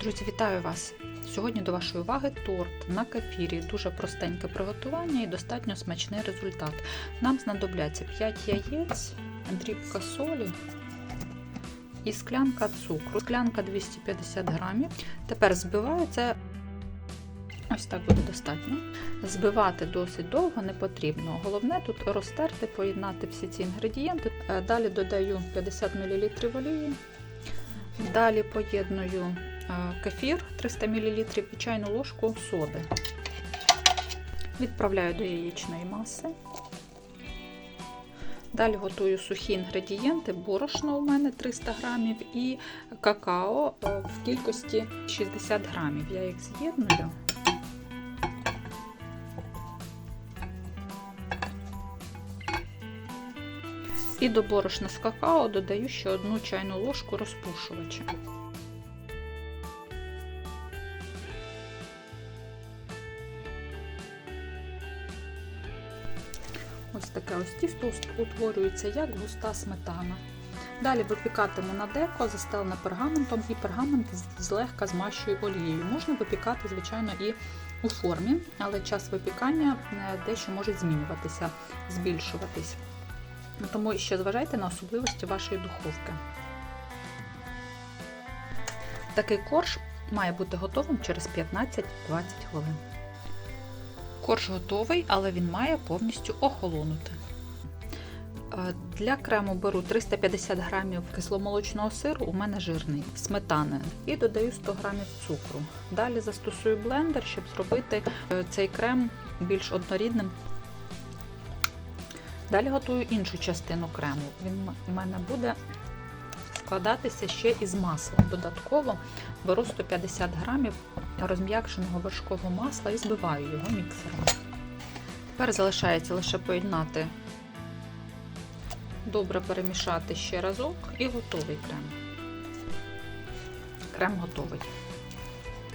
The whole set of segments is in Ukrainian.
Друзі, вітаю вас! Сьогодні до вашої уваги торт на кефірі. Дуже простеньке приготування і достатньо смачний результат. Нам знадобляться 5 яєць, дрібка солі і склянка цукру. Склянка 250 грамів. Тепер збиваю це. Ось так буде достатньо. Збивати досить довго не потрібно. Головне тут розтерти, поєднати всі ці інгредієнти. Е, Далі додаю 50 мл олії. Далі поєдную кефір 300 мл і чайну ложку соди. Відправляю до яєчної маси. Далі готую сухі інгредієнти, борошно у мене 300 грамів і какао е, в кількості 60 грамів. Я їх з'єдную. І до борошна з какао додаю ще одну чайну ложку розпушувача. Ось таке ось тісто утворюється як густа сметана. Далі випікатиму на деко, застелене пергаментом, і пергамент злегка змащую олією. Можна випікати, звичайно, і у формі, але час випікання дещо може змінюватися, збільшуватись. Тому ще зважайте на особливості вашої духовки. Такий корж має бути готовим через 15-20 хвилин. Корж готовий, але він має повністю охолонути. Для крему беру 350 г кисломолочного сиру, у мене жирний, сметани, і додаю 100 г цукру. Далі застосую блендер, щоб зробити цей крем більш однорідним. Далі готую іншу частину крему. Він у мене буде складатися ще із маслом. Додатково беру 150 грамів розм'якшеного вершкового масла і збиваю його міксером. Тепер залишається лише поєднати, добре перемішати ще разок і готовий крем. Крем готовий.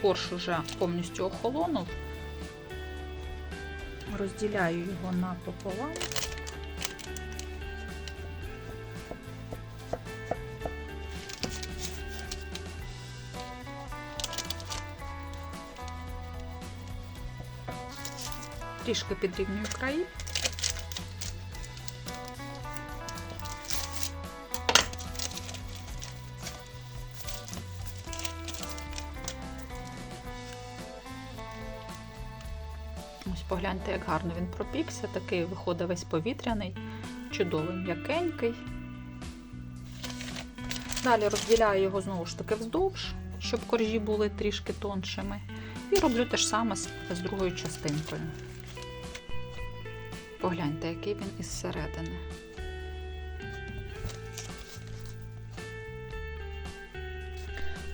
Корж уже повністю охолонув. Розділяю його напополам. Трішки підрівнюю краї. Ось погляньте, як гарно він пропікся, такий виходить весь повітряний, чудовий, м'якенький. Далі розділяю його знову ж таки вздовж, щоб коржі були трішки тоншими. І роблю те ж саме з другою частинкою. Погляньте, який він із середини.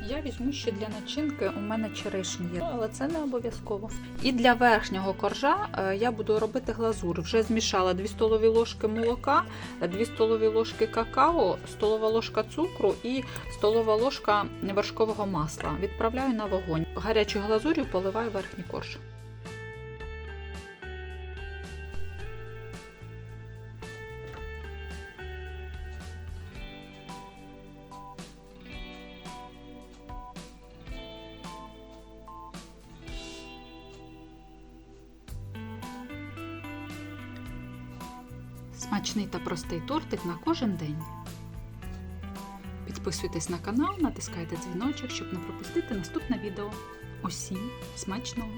Я візьму ще для начинки, у мене черешні є, але це не обов'язково. І для верхнього коржа я буду робити глазур. Вже змішала 2 столові ложки молока, 2 столові ложки какао, столова ложка цукру і столова ложка вершкового масла. Відправляю на вогонь. Гарячу глазур'ю поливаю верхній корж. Смачний та простий тортик на кожен день. Підписуйтесь на канал, натискайте дзвіночок, щоб не пропустити наступне відео. Усім смачного!